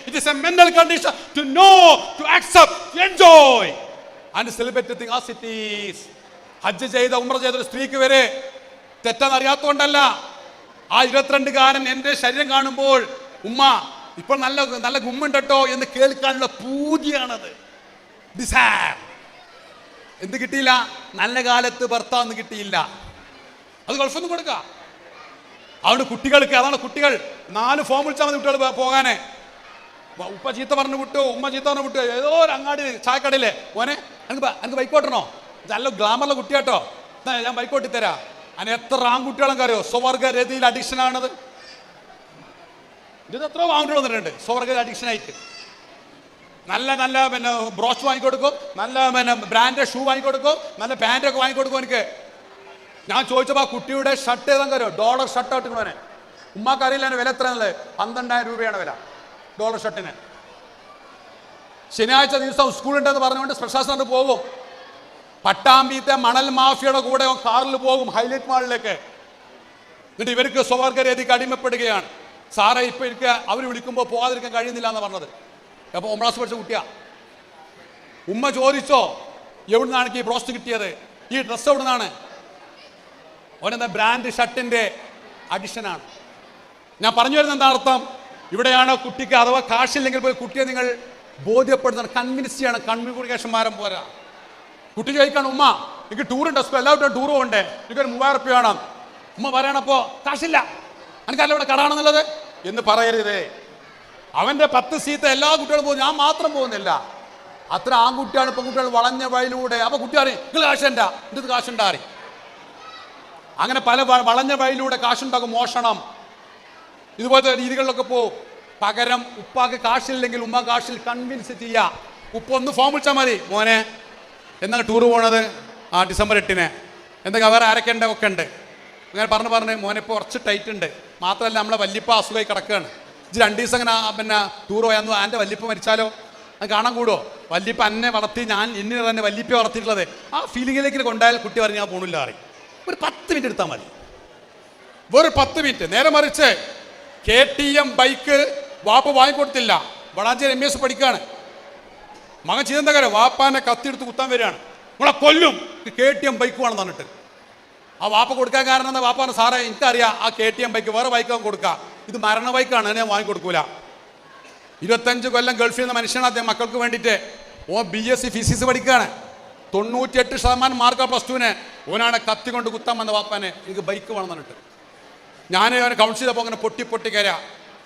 it a mental condition to know to accept enjoy and celebrate ഹജ്ജ് ചെയ്ത ഉമ്ര ചെയ്ത ഒരു സ്ത്രീക്ക് വരെ തെറ്റാന്നറിയാത്തോണ്ടല്ല. ആ ഇരുപത്തിരണ്ടുകാരൻ എന്റെ ശരീരം കാണുമ്പോൾ ഉമ്മ ഇപ്പോൾ നല്ല നല്ല ഗുമ്മുണ്ടട്ടോ എന്ന് കേൾക്കാനുള്ള പൂതിയാണത്. ഡിസയർ എന്ത് കിട്ടിയില്ല? നല്ല കാലത്ത് ഭർത്താവ് കിട്ടിയില്ല. അത് ഗൾഫൊന്നും കൊടുക്ക. അതുകൊണ്ട് കുട്ടികൾക്ക് അതാണ് കുട്ടികൾ. നാല് ഫോം വിളിച്ചാൽ മതി കുട്ടികൾ പോകാനെ. ഉപ്പ ചീത്ത പറഞ്ഞു വിട്ടു ഉമ്മ ചീത്ത പറഞ്ഞു വിട്ടു. ഏതോ ഒരു അങ്ങാടി ചായക്കടയിലെ. ഓനെ എനിക്ക് എനിക്ക് ബൈക്ക് ഓട്ടണോ? നല്ല ഗ്ലാമറുള്ള കുട്ടിയാട്ടോ. ഞാൻ ബൈക്ക് ഓട്ടി അതിന് എത്ര ആൺകുട്ടികളും അറിയോ? സ്വർഗരതിയിൽ അഡിക്ഷൻ ആണത്. ഇത് എത്ര ആൺകുട്ടികൾ വന്നിട്ടുണ്ട്. സ്വവർഗ അഡിക്ഷൻ ആയിട്ട്. നല്ല നല്ല പിന്നെ ബ്രോച്ച് വാങ്ങിക്കൊടുക്കും. നല്ല പിന്നെ ബ്രാൻഡ് ഷൂ വാങ്ങിക്കൊടുക്കും. നല്ല പാന്റൊക്കെ വാങ്ങിക്കൊടുക്കും എനിക്ക് ഞാൻ ചോദിച്ചപ്പോൾ ആ കുട്ടിയുടെ ഷർട്ട് ഏതാ അറിയോ? ഡോളർ ഷർട്ട് ഇട്ടിക്കണവനെ ഉമ്മാക്ക് അറിയില്ല അതിന്റെ വില എത്ര എന്നുള്ളത് പന്ത്രണ്ടായിരം രൂപയാണ് വില. ഡോളർ ഷർട്ടിന് ശനിയാഴ്ച ദിവസം സ്കൂളുണ്ടെന്ന് പറഞ്ഞുകൊണ്ട് പ്രശാസനം പോകും. പട്ടാമ്പിത്തെ മണൽ മാഫിയുടെ കൂടെ കാറിൽ പോകും ഹൈലൈറ്റ് മാളിലേക്ക്. എന്നിട്ട് ഇവർക്ക് സ്വവർഗരേതിക്ക് അടിമപ്പെടുകയാണ്. സാറേ ഇപ്പൊ എനിക്ക് അവർ വിളിക്കുമ്പോൾ പോകാതിരിക്കാൻ കഴിയുന്നില്ല എന്ന് പറഞ്ഞത്. അപ്പോൾ ഒമ്പതാം പഠിച്ച കുട്ടിയാ. ഉമ്മ ചോദിച്ചോ എവിടുന്നാണ് ഈ ബ്രോസ്റ്റ് കിട്ടിയത്? ഈ ഡ്രസ്സ് എവിടുന്നാണ്? ഓനെന്താ ബ്രാൻഡ് ഷർട്ടിന്റെ അഡിഷനാണ് ഞാൻ പറഞ്ഞു വരുന്ന എന്താ അർത്ഥം? ഇവിടെയാണ് കുട്ടിക്ക് അഥവാ കാശില്ലെങ്കിൽ പോയി കുട്ടിയെ നിങ്ങൾ ബോധ്യപ്പെടുന്നത് കൺവിൻസ് ചെയ്യണം. കമ്മ്യൂണിക്കേഷന്മാരും പോരാ കുട്ടി ചോദിക്കാണ് ഉമ്മ എനിക്ക് ടൂറുണ്ട് സ്കൂൾ എല്ലാവരും ടൂർ പോകണ്ടേ എനിക്കൊരു മൂവായിരം റുപ്യ വേണം. ഉമ്മ പറയണപ്പോ കാശില്ല. എനിക്കല്ല ഇവിടെ കടാണെന്നുള്ളത്? എന്ന് പറയരുതേ. അവന്റെ പത്ത് സീറ്റ് എല്ലാ കുട്ടികളും പോകും. ഞാൻ മാത്രം പോകുന്നില്ല. അത്ര ആൺകുട്ടിയാണ് പെൺകുട്ടികൾ വളഞ്ഞ വഴിയിലൂടെ അപ്പൊ കുട്ടി അറിയും നിങ്ങൾ കാശണ്ട ഇത് കാശുണ്ടാ അറിയും അങ്ങനെ പല വളഞ്ഞ വഴിയിലൂടെ കാശുണ്ടാക്കും മോഷണം. ഇതുപോലത്തെ രീതികളിലൊക്കെ പോകും പകരം ഉപ്പാക്ക് കാശില്ലെങ്കിൽ ഉമ്മ കാശിൽ കൺവിൻസ് ചെയ്യുക ഉപ്പ ഒന്ന് ഫോം വിളിച്ചാൽ മതി. മോനെ എന്നാണ് ടൂർ പോണത്? ആ ഡിസംബർ എട്ടിന്. എന്തൊക്കെ വേറെ ആരൊക്കെ ഉണ്ട്? ഒക്കെ ഉണ്ട്. അങ്ങനെ പറഞ്ഞ് പറഞ്ഞ് മോനെ ഇപ്പോൾ കുറച്ച് ടൈറ്റ് ഉണ്ട്. മാത്രമല്ല നമ്മളെ വല്യപ്പ അസുഖമായി കിടക്കുകയാണ്. ഇത് രണ്ട് ദിവസം അങ്ങനെ പിന്നെ ടൂർ പോയാന്ന് എന്റെ വല്യപ്പ മരിച്ചാലോ? അത് കാണാൻ കൂടുമോ വല്യപ്പ എന്നെ വളർത്തി ഞാൻ ഇന്ന തന്നെ വല്യപ്പ വളർത്തിയിട്ടുള്ളത്. ആ ഫീലിങ്ങിലേക്ക് കൊണ്ടായാൽ കുട്ടി പറഞ്ഞ് ഞാൻ പോണില്ല അറിയും ഒരു പത്ത് മിനിറ്റ് എടുത്താൽ മതി. വെറും പത്ത് മിനിറ്റ് നേരെ മറിച്ച് കെ ടി എം ബൈക്ക് വാപ്പ് വാങ്ങിക്കൊടുത്തില്ല. വളാഞ്ചേരി എം എസ് പഠിക്കാണ് മകൻ ചിദന്തകരം വാപ്പാനെ കത്തിയെടുത്ത് കുത്താൻ വരികയാണ്. നമ്മളെ കൊല്ലും. കെ ടി എം ബൈക്ക് വേണം തന്നിട്ട് ആ വാപ്പ കൊടുക്കാൻ കാരണം എന്താ? വാപ്പാണ് സാറേ എനിക്കറിയാം ആ കെ ടി എം ബൈക്ക് വേറെ ബൈക്ക് അവൻ കൊടുക്കാം. ഇത് മരണ ബൈക്കാണ് എന്നെ വാങ്ങിക്കൊടുക്കൂല ഇരുപത്തഞ്ച് കൊല്ലം ഗൾഫിൽ നിന്ന് മനുഷ്യനാണ് അദ്ദേഹം. മക്കൾക്ക് വേണ്ടിയിട്ട് ഓ ബി എസ് സി ഫിസിക്സ് പഠിക്കുകയാണ്. തൊണ്ണൂറ്റിയെട്ട് ശതമാനം മാർക്ക് പ്ലസ് ടുവിന് ഓനാണ് കത്തി കൊണ്ട് കുത്താൻ വന്ന വാപ്പാനെ. എനിക്ക് ബൈക്ക് വേണം പറഞ്ഞിട്ട്. ഞാൻ അവനെ കൗൺസിൽ ചെയ്തപ്പോൾ അങ്ങനെ പൊട്ടി പൊട്ടി കയറുക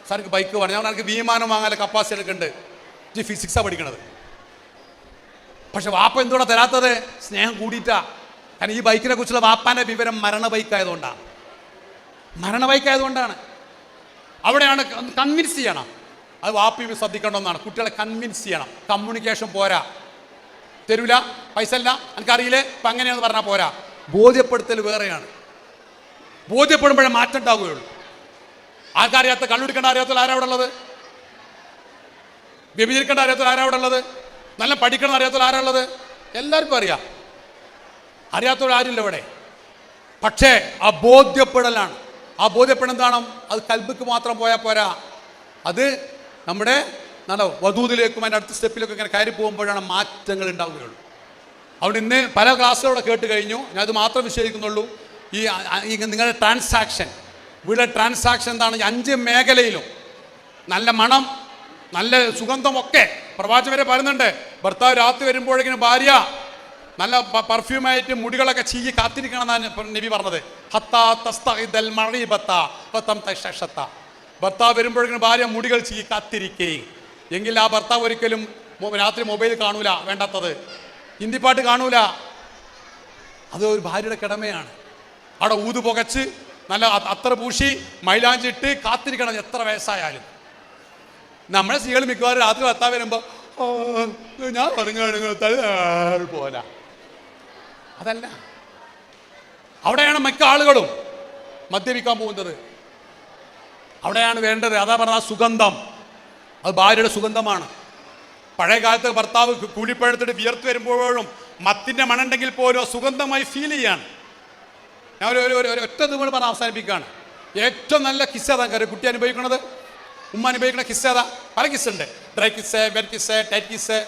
സാർ എനിക്ക് ബൈക്ക് വേണം. ഞാൻ എനിക്ക് വിമാനം വാങ്ങാൻ കപ്പാസിറ്റി എടുക്കുന്നുണ്ട് ഫിസിക്സാണ് പഠിക്കണത്. പക്ഷെ വാപ്പ എന്തുകൊണ്ടാണ് തരാത്തത്? സ്നേഹം കൂടിയിട്ടാ. കാരണം ഈ ബൈക്കിനെ കുറിച്ചുള്ള വാപ്പാന്റെ വിവരം മരണ ബൈക്കായതുകൊണ്ടാണ് മരണ ബൈക്കായതുകൊണ്ടാണ്. അവിടെയാണ് കൺവിൻസ് ചെയ്യണം. അത് വാപ്പി ശ്രദ്ധിക്കേണ്ടതെന്നാണ്. കുട്ടികളെ കൺവിൻസ് ചെയ്യണം. കമ്മ്യൂണിക്കേഷൻ പോരാ. തരൂല പൈസ അല്ല എനിക്കറിയില്ലേ ഇപ്പം അങ്ങനെയാന്ന് പറഞ്ഞാൽ പോരാ. ബോധ്യപ്പെടുത്തൽ വേറെയാണ്. ബോധ്യപ്പെടുമ്പോഴേ മാറ്റം ഉണ്ടാവുകയുള്ളൂ. ആർക്കറിയാത്ത കള്ളുടിക്കേണ്ട അറിയാത്ത ആരാ അവിടെ ഉള്ളത്? വ്യഭിചരിക്കേണ്ട അറിയാത്ത ആരാ അവിടെ ഉള്ളത്? നല്ല പഠിക്കണം അറിയാത്തവർ ആരാ ഉള്ളത് എല്ലാവർക്കും അറിയാം. അറിയാത്തവർ ആരില്ല ഇവിടെ. പക്ഷേ ആ ബോധ്യപ്പെടലാണ്. ആ ബോധ്യപ്പെടൽ എന്താണ്? അത് കൽബിക്ക് മാത്രം പോയാൽ പോരാ. അത് നമ്മുടെ നല്ല വധൂതിലേക്കും അതിന്റെ അടുത്ത സ്റ്റെപ്പിലേക്കും ഇങ്ങനെ കയറി പോകുമ്പോഴാണ് മാറ്റങ്ങൾ ഉണ്ടാവുകയുള്ളൂ. അതുകൊണ്ട് ഇന്ന് പല ക്ലാസ്സുകളൂടെ കേട്ട് കഴിഞ്ഞു. ഞാൻ അത് മാത്രം വിശ്വസിക്കുന്നുള്ളൂ ഈ നിങ്ങളുടെ ട്രാൻസാക്ഷൻ. ഇവിടെ ട്രാൻസാക്ഷൻ എന്താണ്? അഞ്ച് മേഖലയിലും നല്ല മണം നല്ല സുഗന്ധമൊക്കെ പ്രവാചകരെ പറയുന്നുണ്ട് ഭർത്താവ് രാത്രി വരുമ്പോഴേക്കിനും ഭാര്യ നല്ല പെർഫ്യൂമായിട്ട് മുടികളൊക്കെ ചീകി കാത്തിരിക്കണം എന്നാണ് നബി പറഞ്ഞത്. ഭർത്താവ് വരുമ്പോഴേക്കും ഭാര്യ മുടികൾ ചീകി കാത്തിരിക്കേ. എങ്കിൽ ആ ഭർത്താവ് ഒരിക്കലും രാത്രി മൊബൈൽ കാണൂല വേണ്ടാത്തത്. ഹിന്ദിപ്പാട്ട് കാണൂല. അത് ഒരു ഭാര്യയുടെ കിടമയാണ്. അവിടെ ഊത് പുകച്ച് നല്ല അത്ര പൂശി മൈലാഞ്ചിട്ട് കാത്തിരിക്കണം എത്ര വയസ്സായാലും. നമ്മളെ സ്ത്രീകൾ മിക്കവാറും രാത്രി ഭർത്താവ് വരുമ്പോൾ ഞാൻ പറഞ്ഞു പോല അതല്ല. അവിടെയാണ് മിക്ക ആളുകളും മദ്യപിക്കാൻ പോകുന്നത്. അവിടെയാണ് വേണ്ടത്. അതാ പറഞ്ഞ സുഗന്ധം. അത് ഭാര്യയുടെ സുഗന്ധമാണ്. പഴയ കാലത്ത് ഭർത്താവ് കൂലിപ്പഴത്തിട്ട് വിയർത്ത് വരുമ്പോഴും മത്തിന്റെ മണുണ്ടെങ്കിൽ പോലും സുഗന്ധമായി ഫീൽ ചെയ്യാണ്. ഞാൻ ഒരു ഒരു- ഒറ്റ നിങ്ങൾ പറഞ്ഞ് അവസാനിപ്പിക്കുകയാണ്. ഏറ്റവും നല്ല കിസ് ഏതാ കാര്യം കുട്ടി അനുഭവിക്കണത്? ഉമ്മ അനുഭവിക്കുന്ന കിസ് ഏതാ? പല കിസ് ഉണ്ട്. Dry kiss wet kiss tight kiss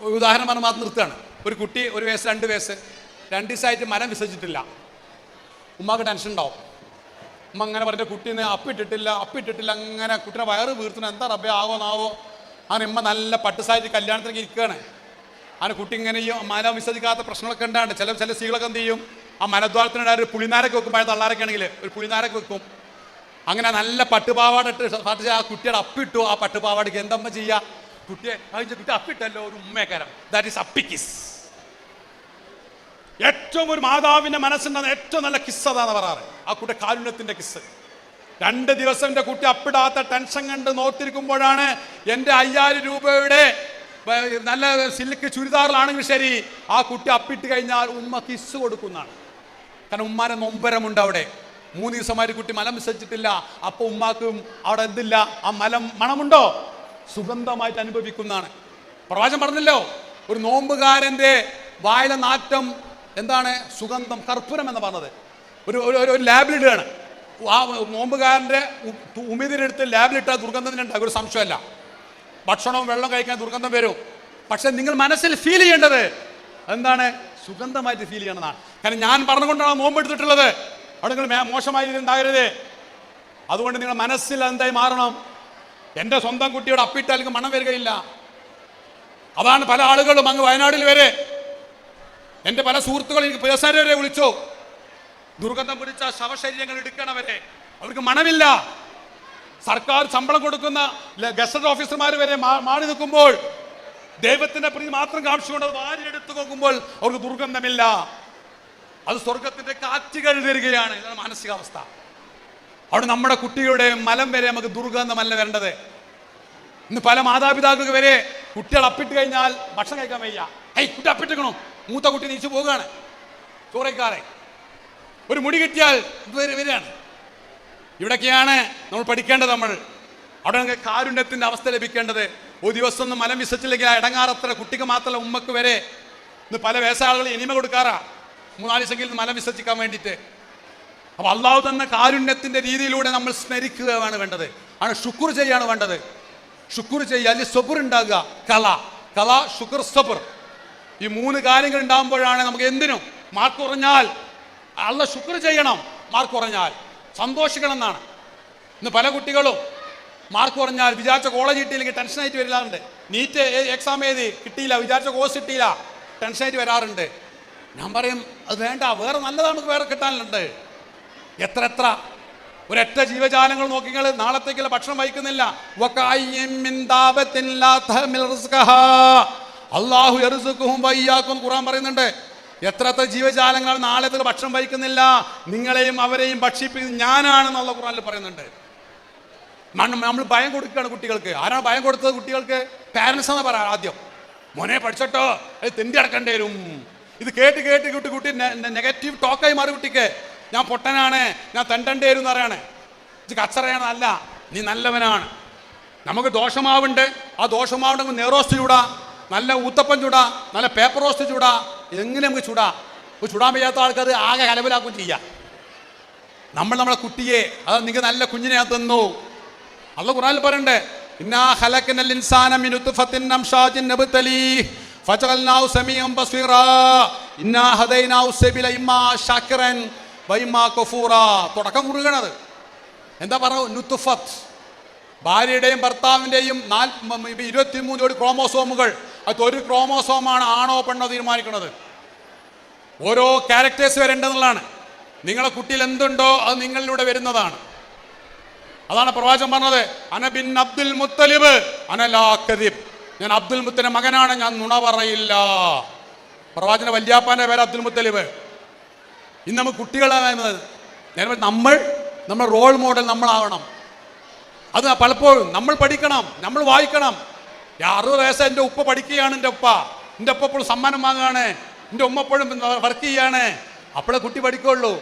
ഉദാഹരണം പറഞ്ഞ് മാത്രം നിർത്തുകയാണ്. ഒരു കുട്ടി ഒരു വയസ്സ് രണ്ട് വയസ്സ്. രണ്ട് ദിവസമായിട്ട് മരം വിസർജിച്ചിട്ടില്ല. ഉമ്മാക്ക് ടെൻഷൻ ഉണ്ടാവും. ഉമ്മ അങ്ങനെ പറഞ്ഞ കുട്ടീനെ അപ്പിട്ടിട്ടില്ല അപ്പിട്ടിട്ടില്ല അങ്ങനെ കുട്ടീനെ വയറ് വീർത്തുന്നു എന്താ റബ്ബേ ആവോ നാവോ അങ്ങനെ ഉമ്മ നല്ല പട്ടുസായിട്ട് കല്യാണത്തിനൊക്കെ ഇരിക്കുകയാണ്. അങ്ങനെ കുട്ടി ഇങ്ങനെ ഈ മരം വിസർജിക്കാത്ത പ്രശ്നങ്ങളൊക്കെ ഉണ്ടാണ്ട് ചില ചില സ്ത്രീകളൊക്കെ എന്ത് ചെയ്യും? ആ മലദ്വാരത്തിനിടെ ഒരു പുളിനാരൊക്കെ വെക്കും പഴയ തള്ളാരൊക്കെ ആണെങ്കിൽ ഒരു പുളിനാരൊക്കെ വെക്കും. അങ്ങനെ നല്ല പട്ടുപാവാട ഇട്ട് പാട്ട് ആ കുട്ടിയുടെ അപ്പിട്ടു. ആ പട്ടുപാവാടയ്ക്ക് എന്തമ്മ ചെയ്യാ? കുട്ടിയെ കുട്ടി അപ്പിട്ടല്ലോ ഒരു ഉമ്മേക്കരം. That is അപ്പിക്കിസ്. ഏറ്റവും ഒരു മാതാവിന്റെ മനസ്സുണ്ടെന്ന് ഏറ്റവും നല്ല കിസ് അതാന്ന് പറയാറ്. ആ കുട്ടി കാരുണ്യത്തിന്റെ കിസ് രണ്ട് ദിവസം എന്റെ കുട്ടി അപ്പിടാത്ത ടെൻഷൻ കണ്ട് നോത്തിരിക്കുമ്പോഴാണ് എന്റെ അയ്യായിരം രൂപയുടെ നല്ല സിൽക്ക് ചുരിദാറിലാണെങ്കിൽ ശരി ആ കുട്ടി അപ്പിട്ട് കഴിഞ്ഞാൽ ഉമ്മ കിസ് കൊടുക്കുന്നതാണ്. കാരണം ഉമ്മാരെ നൊമ്പരമുണ്ട് അവിടെ. മൂന്ന് ദിവസമായിട്ട് കുട്ടി മലം വിസർജിച്ചിട്ടില്ല. അപ്പോൾ ഉമ്മാക്കും അവിടെ എന്തില്ല? ആ മലം മണമുണ്ടോ? സുഗന്ധമായിട്ട് അനുഭവിക്കുന്നതാണ്. പ്രവാചം പറഞ്ഞല്ലോ ഒരു നോമ്പുകാരന്റെ വായിലെ നാറ്റം എന്താണ്? സുഗന്ധം കർപ്പൂരം എന്ന് പറഞ്ഞത്. ഒരു ഒരു ഒരു- ലാബിലിടുകയാണ് ആ നോമ്പുകാരന്റെ ഉമിതിരെടുത്ത് ലാബിലിട്ടാൽ ദുർഗന്ധത്തിനുണ്ടാകും ഒരു സംശയമല്ല. ഭക്ഷണവും വെള്ളം കഴിക്കാൻ ദുർഗന്ധം വരും. പക്ഷെ നിങ്ങൾ മനസ്സിൽ ഫീൽ ചെയ്യേണ്ടത് എന്താണ്? സുഗന്ധമായിട്ട് ഫീൽ ചെയ്യണമെന്നാണ് കാരണം ഞാൻ പറഞ്ഞുകൊണ്ടാണ് നോമ്പ് എടുത്തിട്ടുള്ളത്. അവിടെ നിങ്ങൾ മോശമായ രീതി ഉണ്ടാകരുത് അതുകൊണ്ട് നിങ്ങൾ മനസ്സിൽ എന്തായി മാറണം? എന്റെ സ്വന്തം കുട്ടിയോട് അപ്പിട്ടാൽ എനിക്ക് മണം വരികയില്ല. അതാണ് പല ആളുകളും അങ്ങ് വയനാട്ടിൽ വരെ. എന്റെ പല സുഹൃത്തുക്കളും എനിക്ക് പേഴ്സണൽ വരെ വിളിച്ചു. ദുർഗന്ധം പിടിച്ച ശവശരീരങ്ങൾ എടുക്കണവരെ അവർക്ക് മണമില്ല. സർക്കാർ ശമ്പളം കൊടുക്കുന്ന ഗസറ്റ് ഓഫീസർമാർ വരെ മാറി നിൽക്കുമ്പോൾ ദൈവത്തിന്റെ പ്രതി മാത്രം കാണിച്ചുകൊണ്ട് വാരിയെടുത്ത് നോക്കുമ്പോൾ അവർക്ക് ദുർഗന്ധമില്ല. അത് സ്വർഗത്തിന്റെ കാറ്റുകൾ വരികയാണ്. ഇതാണ് മാനസികാവസ്ഥ. അവിടെ നമ്മുടെ കുട്ടികളുടെ മലം വരെ നമുക്ക് ദുർഗന്ധമല്ല വരേണ്ടത്. ഇന്ന് പല മാതാപിതാക്കൾക്ക് വരെ കുട്ടികൾ അപ്പിട്ട് കഴിഞ്ഞാൽ ഭക്ഷണം കഴിക്കാൻ വയ്യ. ഹൈ കുട്ടി അപ്പിട്ടിക്കണോ മൂത്ത കുട്ടി നീച്ചു പോവുകയാണ്. ചോറയ്ക്കാറെ. ഒരു മുടി കിട്ടിയാൽ വരികയാണ്. ഇവിടൊക്കെയാണ് നമ്മൾ പഠിക്കേണ്ടത് നമ്മൾ. അവിടെ നമുക്ക് കാരുണ്യത്തിന്റെ അവസ്ഥ ലഭിക്കേണ്ടത്. ഒരു ദിവസം ഒന്നും മലം വിസച്ചില്ലെങ്കിൽ ആ ഇടങ്ങാറത്ര കുട്ടിക്ക് മാത്രമല്ല ഉമ്മക്ക് വരെ. ഇന്ന് പല വേസാളുകൾ ഇനിമ കൊടുക്കാറാ. മൂന്നാൽ ദിവസമെങ്കിലും മലം വിസർജിക്കാൻ വേണ്ടിയിട്ട്. അപ്പൊ അള്ളാഹു തന്ന കാരുണ്യത്തിന്റെ രീതിയിലൂടെ നമ്മൾ സ്മരിക്കുകയാണ് വേണ്ടത്. ആണ് ഷുക്കുർ ചെയ്യാണ് വേണ്ടത്. ഷുക്കുർ ചെയ്യുക അല്ലെങ്കിൽ ഉണ്ടാകുക. കല. കല ശുക്ർ സബുർ ഈ മൂന്ന് കാര്യങ്ങൾ ഉണ്ടാകുമ്പോഴാണ് നമുക്ക് എന്തിനും മാർക്ക് കുറഞ്ഞാൽ അള്ള ശുക്ർ ചെയ്യണം മാർക്ക് കുറഞ്ഞാൽ. സന്തോഷിക്കണം എന്നാണ് ഇന്ന് പല കുട്ടികളും മാർക്ക് കുറഞ്ഞാൽ വിചാരിച്ച കോളേജ് കിട്ടിയില്ലെങ്കിൽ ടെൻഷനായിട്ട് വരാറുണ്ട്. നീറ്റ് എക്സാം എഴുതി കിട്ടിയില്ല വിചാരിച്ച കോഴ്സ് കിട്ടിയില്ല ടെൻഷനായിട്ട് വരാറുണ്ട്. ഞാൻ പറയും അത് വേണ്ട വേറെ നല്ലതാണ് നമുക്ക് വേറെ കിട്ടാനുണ്ട്. എത്ര എത്ര? ഒരൊറ്റ ജീവജാലങ്ങൾ നോക്കിങ്ങൾ നാളത്തേക്കുള്ള ഭക്ഷണം വഹിക്കുന്നില്ല. അള്ളാഹു വയ്യാക്കും. ഖുർആൻ പറയുന്നുണ്ട് എത്ര എത്ര ജീവജാലങ്ങൾ നാളത്തേക്ക് ഭക്ഷണം വഹിക്കുന്നില്ല. നിങ്ങളെയും അവരെയും ഭക്ഷിപ്പിക്കുന്നത് ഞാനാണെന്നുള്ള ഖുർആനിൽ പറയുന്നുണ്ട്. നമ്മൾ ഭയം കൊടുക്കുകയാണ് കുട്ടികൾക്ക്. ആരാണ് ഭയം കൊടുത്തത് കുട്ടികൾക്ക്? പാരൻസ് എന്ന് പറയാം ആദ്യം. മോനെ പഠിച്ചിട്ടോ. അത് തെണ്ടി അടക്കേണ്ടി വരും. ഇത് കേട്ട് കേട്ട് കുട്ടി കുട്ടി നെഗറ്റീവ് ടോക്കായി മാറി കുട്ടിക്ക്. ഞാൻ പൊട്ടനാണ് ഞാൻ തെണ്ടേണ്ടി വരും എന്ന് പറയാണ്. ഇത് കച്ചറയാണ് അല്ല നീ നല്ലവനാണ്. നമുക്ക് ദോഷമാവുണ്ട് ആ ദോഷമാവുണ്ട് നമുക്ക് നെയ്റോസ്റ്റ് ചൂടാ നല്ല ഊത്തപ്പം ചൂടാ നല്ല പേപ്പർ റോസ്റ്റ് ചൂടാ എങ്ങനെ നമുക്ക് ചൂടാ? ചൂടാൻ വയ്യാത്ത ആൾക്കാർ ആകെ കലവിലാക്കും ചെയ്യാം. നമ്മൾ നമ്മളെ കുട്ടിയെ അത് നിങ്ങൾക്ക് നല്ല കുഞ്ഞിനെ തന്നു. അള്ള ഖുറാനിൽ പറയണ്ടേ ഇന്നാ ഖലഖനൽ ഇൻസാന മിൻ سميعا بصيرا إنا هديناه السبيل إما شاكرا وإما كفورا തുടക്കം മുറുകണത് എന്താ പറഞ്ഞു നുത്തുഫത്ത്. ഭാര്യയുടെയും ഭർത്താവിന്റെയും നാല് ഇരുപത്തിമൂന്ന് കോടി ക്രോമോസോമുകൾ. അത് ഒരു ക്രോമോസോമാണ് ആണോ പെണ്ണോ തീരുമാനിക്കുന്നത്. ഓരോ ക്യാരക്ടേഴ്സ് വരേണ്ടതെന്നുള്ളതാണ്. നിങ്ങളെ കുട്ടിയിൽ എന്തുണ്ടോ അത് നിങ്ങളിലൂടെ വരുന്നതാണ്. അതാണ് പ്രവാചകൻ പറഞ്ഞത് അനബിൻ അബ്ദുൽ മുത്തലിബ് അനലാ കദിബ്. ഞാൻ അബ്ദുൽ മുത്തലിന്റെ മകനാണ് ഞാൻ നുണ പറയില്ല. പ്രവാചന വല്യാപ്പാന്റെ പേര് അബ്ദുൽ മുത്തലിബ്. ഇന്ന് നമ്മൾ കുട്ടികളാണ് ഞാൻ നമ്മൾ നമ്മൾ റോൾ മോഡൽ നമ്മളാവണം അത് പലപ്പോഴും നമ്മൾ പഠിക്കണം നമ്മൾ വായിക്കണം. അറുപത് വയസ്സ് എന്റെ ഉപ്പ പഠിക്കുകയാണ് എന്റെ ഉപ്പ. എന്റെ ഉപ്പ എപ്പോഴും സമ്മാനം വാങ്ങുകയാണ് എന്റെ ഉമ്മ എപ്പോഴും വർക്ക് ചെയ്യുകയാണ് അപ്പോഴേ കുട്ടി പഠിക്കുകയുള്ളൂ.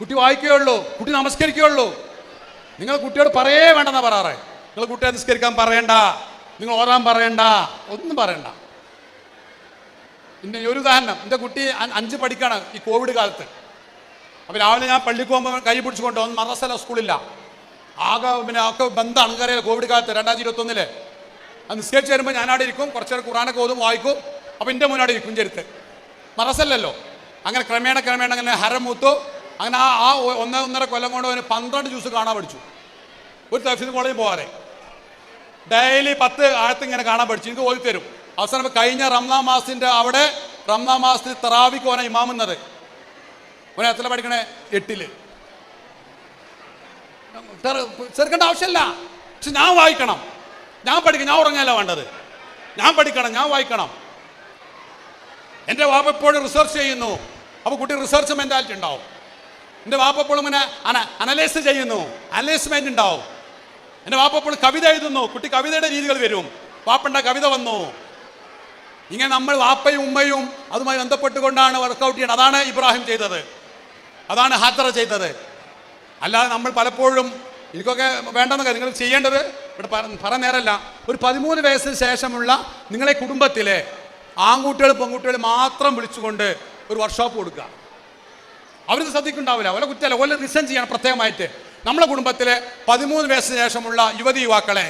കുട്ടി വായിക്കുകയുള്ളൂ കുട്ടി നമസ്കരിക്കുകയുള്ളൂ. നിങ്ങൾ കുട്ടിയോട് പറയേ വേണ്ടെന്നാ പറയാറ്. നിങ്ങൾ കുട്ടിയെ നിസ്കരിക്കാൻ പറയണ്ട. നിങ്ങൾ ഓരാൻ പറയണ്ട. ഒന്നും പറയണ്ട. പിന്നെ ഒരു ഉദാഹരണം. എന്റെ കുട്ടി അഞ്ച് പഠിക്കാണ് ഈ കോവിഡ് കാലത്ത്. അപ്പോൾ രാവിലെ ഞാൻ പള്ളിക്ക് പോകുമ്പോൾ കൈ പിടിച്ചുകൊണ്ട് ഒന്ന് മദ്രസല സ്കൂളില്ല. ആകെ പിന്നെ ഒക്കെ ബന്ധമാണ് നിങ്ങൾക്കറിയാലോ കോവിഡ് കാലത്ത് രണ്ടായിരത്തി ഇരുപത്തൊന്നിൽ അത് നിസ്കരിച്ച് വരുമ്പോൾ ഞാനവിടെ ഇരിക്കും കുറച്ച് നേരം ഖുറാനൊക്കെ ഓതും വായിക്കും. അപ്പോൾ എന്റെ മുന്നോട് ഇരിക്കും ചെരുത്ത്. മറസല്ലല്ലോ അങ്ങനെ ക്രമേണ ക്രമേണ അങ്ങനെ ഹരം മൂത്തു. അങ്ങനെ ആ ആ ഒന്നര ഒന്നര കൊല്ലം കൊണ്ട് അവന് പന്ത്രണ്ട് ജ്യൂസ് കാണാൻ പഠിച്ചു. ഒരു തഫീദ് കോളേജിൽ പോകാതെ. ഡെയിലി പത്ത് ആഴത്ത് ഇങ്ങനെ കാണാൻ പഠിച്ചു. എനിക്ക് ഓതി തരും. അവസാനം കഴിഞ്ഞ റംലാ മാസത്തിന്റെ അവിടെ റംലാ മാസത്തിൽ തറാവിക്ക് ഓന ഇമാമുന്നത്. ഓനെ എത്ര പഠിക്കണേ? എട്ടിൽ. ചെറുക്കേണ്ട ആവശ്യമില്ല. പക്ഷെ ഞാൻ വായിക്കണം. ഞാൻ പഠിക്കണം. ഞാൻ ഉറങ്ങല്ല വേണ്ടത്. ഞാൻ പഠിക്കണം. ഞാൻ വായിക്കണം. എന്റെ വാപ്പ എപ്പോഴും റിസർച്ച് ചെയ്യുന്നു. അപ്പോൾ കുട്ടി റിസർച്ച് മെന്റാലിറ്റി ഉണ്ടാവും. എന്റെ വാപ്പ എപ്പോഴും ഇങ്ങനെ അന അനലൈസ് ചെയ്യുന്നു. അനലൈസ്മെന്റ് ഉണ്ടാവും. എന്റെ വാപ്പ അപ്പോൾ കവിത എഴുതുന്നു. കുട്ടി കവിതയുടെ രീതികൾ വരും. വാപ്പണ്ട കവിത വന്നു. ഇങ്ങനെ നമ്മൾ വാപ്പയും ഉമ്മയും അതുമായി ബന്ധപ്പെട്ടുകൊണ്ടാണ് വർക്കൗട്ട് ചെയ്യുന്നത് അതാണ് ഇബ്രാഹിം ചെയ്തത്. അതാണ് ഹാത്തറ ചെയ്തത്. അല്ലാതെ നമ്മൾ പലപ്പോഴും എനിക്കൊക്കെ വേണ്ടെന്നൊക്കെ നിങ്ങൾ ചെയ്യേണ്ടത് ഇവിടെ പറ- നേരല്ല. ഒരു പതിമൂന്ന് വയസ്സിന് ശേഷമുള്ള നിങ്ങളെ കുടുംബത്തിലെ ആൺകുട്ടികൾ പെൺകുട്ടികൾ മാത്രം വിളിച്ചുകൊണ്ട് ഒരു വർക്ക്ഷോപ്പ് കൊടുക്കുക. അവർക്ക് ശ്രദ്ധിക്കുന്നുണ്ടാവില്ല. ഓല കുറ്റല്ല ഓലെ റിസൺ ചെയ്യണം പ്രത്യേകമായിട്ട്. നമ്മളെ കുടുംബത്തിലെ പതിമൂന്ന് വയസ്സിന് ശേഷമുള്ള യുവതി യുവാക്കളെ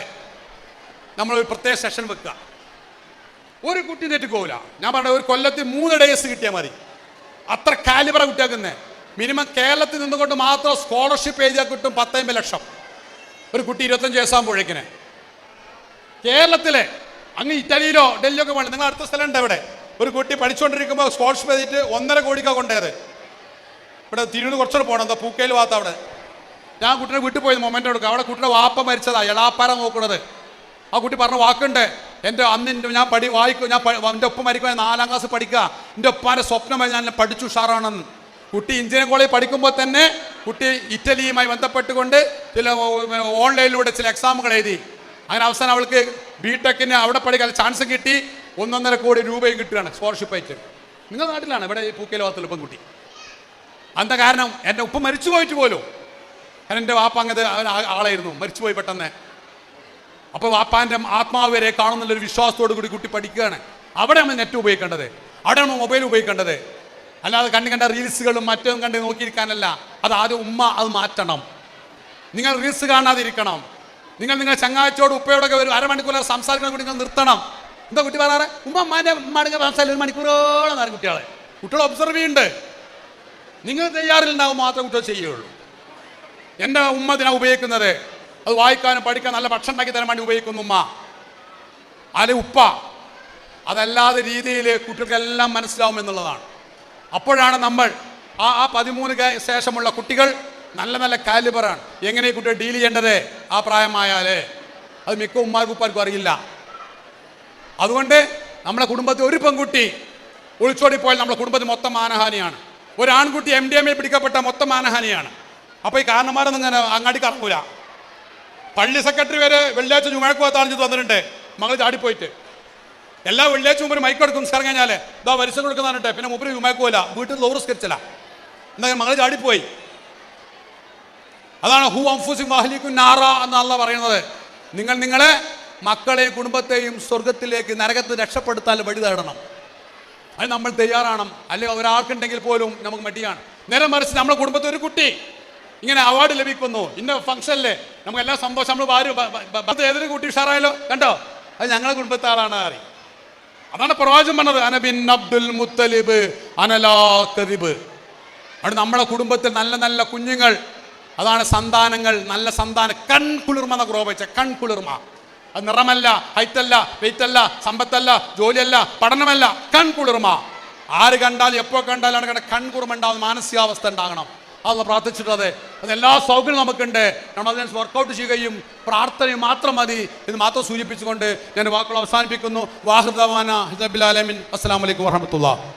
നമ്മൾ ഒരു പ്രത്യേക സെഷൻ വെക്കുക. ഒരു കുട്ടി തെറ്റിപ്പോവില്ല ഞാൻ പറഞ്ഞ ഒരു കൊല്ലത്തിൽ മൂന്ന് ഡേയ്സ് കിട്ടിയാൽ മതി. അത്ര കാലിബറ കുട്ടിയാക്കുന്നേ മിനിമം കേരളത്തിൽ നിന്നുകൊണ്ട് മാത്രം സ്കോളർഷിപ്പ് എഴുതിയാൽ കിട്ടും പത്തമ്പത് ലക്ഷം. ഒരു കുട്ടി ഇരുപത്തഞ്ച് വയസ്സാകുമ്പോഴേക്കിന്. കേരളത്തിലെ അങ്ങ് ഇറ്റലിയിലോ ഡൽഹിയോ ഒക്കെ നിങ്ങൾ അടുത്ത സ്ഥലം ഉണ്ട് ഇവിടെ ഒരു കുട്ടി പഠിച്ചുകൊണ്ടിരിക്കുമ്പോൾ സ്കോളർഷിപ്പ് എഴുതിയിട്ട് ഒന്നര കോടിക്കാണ് കൊണ്ടേത് ഇവിടെ തിരുവനന്തപുരം കുറച്ചുകൂടെ പോകണം എന്താ പൂക്കയിൽ ഭാഗത്ത് അവിടെ. ഞാൻ കുട്ടിയുടെ വീട്ടിൽ പോയി മൊമെന്റ് എടുക്കുക അവിടെ കുട്ടിയുടെ വാപ്പ മരിച്ചതാ. എളാപ്പാര നോക്കുന്നത്. ആ കുട്ടി പറഞ്ഞ വാക്കുണ്ട്. എന്റെ അന്ന് എന്റെ ഞാൻ പഠി വായിക്കും ഞാൻ എന്റെ ഒപ്പം മരിക്കും നാലാം ക്ലാസ് പഠിക്കുക. എന്റെ ഒപ്പാന്റെ സ്വപ്നമായി ഞാൻ പഠിച്ചു ഉഷാറാണെന്ന്. കുട്ടി എഞ്ചിനീയറിംഗ് കോളേജ് പഠിക്കുമ്പോൾ തന്നെ കുട്ടി ഇറ്റലിയുമായി ബന്ധപ്പെട്ടുകൊണ്ട് ചില ഓൺലൈനിലൂടെ ചില എക്സാമുകൾ എഴുതി. അങ്ങനെ അവസാനം അവൾക്ക് ബി ടെക്കിന് അവിടെ പഠിക്കാൻ ചാൻസ് കിട്ടി. ഒന്നൊന്നര കോടി രൂപയും കിട്ടുകയാണ് സ്കോളർഷിപ്പ് ആയിട്ട്. നിങ്ങളുടെ നാട്ടിലാണ് ഇവിടെ ഈ പൂക്കയിൽ ഭാഗത്തുള്ള പെൺകുട്ടി. അന്ത കാരണം? എന്റെ ഉപ്പ മരിച്ചു പോയിട്ട് പോലും. കാരണം എന്റെ വാപ്പ അങ്ങനത്തെ ആളായിരുന്നു. മരിച്ചുപോയി പെട്ടെന്ന്. അപ്പോൾ വാപ്പാന്റെ ആത്മാവ് വരെ കാണുന്നുള്ളൊരു വിശ്വാസത്തോടു കൂടി കുട്ടി പഠിക്കുകയാണ്. അവിടെയാണ് നെറ്റ് ഉപയോഗിക്കേണ്ടത്. അവിടെയാണ് മൊബൈൽ ഉപയോഗിക്കേണ്ടത്. അല്ലാതെ കണ്ടു കണ്ട റീൽസുകളും മറ്റും കണ്ട് നോക്കിയിരിക്കാനല്ല. അത് ആദ്യം ഉമ്മ അത് മാറ്റണം. നിങ്ങൾ റീൽസ് കാണാതിരിക്കണം. നിങ്ങൾ നിങ്ങൾ ചങ്ങാച്ചോട് ഉപ്പയോടൊക്കെ ഒരു അരമണിക്കൂർ സംസാരിക്കണം കൂടി നിങ്ങൾ നിർത്തണം. എന്താ കുട്ടി പറയാറ്? ഉമ്മ അമ്മാന്റെ ഉമ്മാണെങ്കിൽ സംസാരിച്ച ഒരു മണിക്കൂറോളം നേരം കുട്ടികളെ. കുട്ടികൾ ഒബ്സർവ് ചെയ്യുന്നുണ്ട്. നിങ്ങൾ തയ്യാറിലുണ്ടാവും മാത്രം കുട്ടികൾ ചെയ്യുകയുള്ളൂ. എന്റെ ഉമ്മ ഇതിനാ ഉപയോഗിക്കുന്നത്? അത് വായിക്കാനും പഠിക്കാൻ നല്ല ഭക്ഷണം ഉണ്ടാക്കി തരാൻ വേണ്ടി ഉപയോഗിക്കുന്നു ഉമ്മ. അല്ലെ ഉപ്പ. അതല്ലാതെ രീതിയിൽ കുട്ടികൾക്കെല്ലാം മനസ്സിലാവും എന്നുള്ളതാണ്. അപ്പോഴാണ് നമ്മൾ ആ ആ പതിമൂന്ന് ശേഷമുള്ള കുട്ടികൾ നല്ല നല്ല കാലിബറാണ്. എങ്ങനെ കുട്ടികൾ ഡീൽ ചെയ്യേണ്ടത്? ആ പ്രായമായാലേ. അത് മിക്ക ഉമ്മാർക്കും ഉപ്പാർക്കും അറിയില്ല. അതുകൊണ്ട് നമ്മുടെ കുടുംബത്തിൽ ഒരു പെൺകുട്ടി ഒളിച്ചോടിപ്പോയാൽ നമ്മുടെ കുടുംബത്തിൽ മൊത്തം മാനഹാനിയാണ്. ഒരു ആൺകുട്ടി എം ഡി എം എ പിടിക്കപ്പെട്ട മൊത്തം മാനഹാനിയാണ്. അപ്പോൾ ഈ കാരണന്മാരൊന്നും ഇങ്ങനെ അങ്ങാടി കറങ്ങൂല പള്ളി സെക്രട്ടറി വരെ വെള്ളിയാഴ്ച ചുമഴക്കുവാത്ത പോകാത്ത തന്നിട്ടുണ്ട് മകൾ ചാടിപ്പോയിട്ട്. എല്ലാ വെള്ളിയാഴ്ച മുമ്പ് മൈക്ക് എടുക്കും സാർ കഴിഞ്ഞാൽ ഇതാ വരിസം കൊടുക്കുന്നതാണ് പിന്നെ മുമ്പിൽ ചുമക്കുമല്ല വീട്ടിൽ ദൗറസ്കരിച്ചില്ല എന്താ മകൾ ചാടിപ്പോയി. അതാണ് ഹു അംഫുസിം വാഹലിക്കും നാറ എന്നല്ല പറയുന്നത്. നിങ്ങൾ നിങ്ങളെ മക്കളെയും കുടുംബത്തെയും സ്വർഗത്തിലേക്ക് നരകത്ത് രക്ഷപ്പെടുത്താൻ വഴി തേടണം. അത് നമ്മൾ തയ്യാറാണ് അല്ലെങ്കിൽ ഒരാൾക്കുണ്ടെങ്കിൽ പോലും നമുക്ക് മടിയാണ്. നേരെ മറിച്ച് നമ്മുടെ കുടുംബത്തിൽ ഒരു കുട്ടി ഇങ്ങനെ അവാർഡ് ലഭിക്കുന്നു. ഇന്ന ഫംഗ്ഷനിലെ നമുക്ക് എല്ലാ സന്തോഷം നമ്മൾ ഭാര്യ ഏതൊരു കുട്ടി ഉഷാറായാലോ കണ്ടോ? അത് ഞങ്ങളെ കുടുംബത്തെ ആളാണ് അറി അതാണ് പ്രവാചകം പറഞ്ഞത് അനബിൻ അബ്ദുൽ മുത്തലിബ് അനലാ കദിബ്. അവിടെ നമ്മുടെ കുടുംബത്തിൽ നല്ല നല്ല കുഞ്ഞുങ്ങൾ അതാണ് സന്താനങ്ങൾ നല്ല സന്താന കൺ കുളിർമ എന്ന കൺകുളിർമ കൺ കുളിർമ. അത് നിറമല്ല ഹൈറ്റല്ല വെയിറ്റല്ല സമ്പത്തല്ല ജോലിയല്ല പഠനമല്ല കൺ കുളിർമ. ആര് കണ്ടാലും എപ്പോൾ കണ്ടാലാണ് കണ്ട കൺ കുളിർമ ഉണ്ടാവുന്ന മാനസികാവസ്ഥ ഉണ്ടാകണം. അത് പ്രാർത്ഥിച്ചിട്ടത് അത് എല്ലാ സൗകര്യവും നമുക്കുണ്ട്. നമ്മൾ അതിനെ വർക്കൗട്ട് ചെയ്യുകയും പ്രാർത്ഥനയും മാത്രം മതി ഇത് മാത്രം സൂചിപ്പിച്ചുകൊണ്ട് ഞാൻ വാക്കുകൾ അവസാനിപ്പിക്കുന്നു. വാഹൃദാന ഹിസബിലാലമിൻ അസ്സാം വലൈക്കും വാഹമത്തുള്ള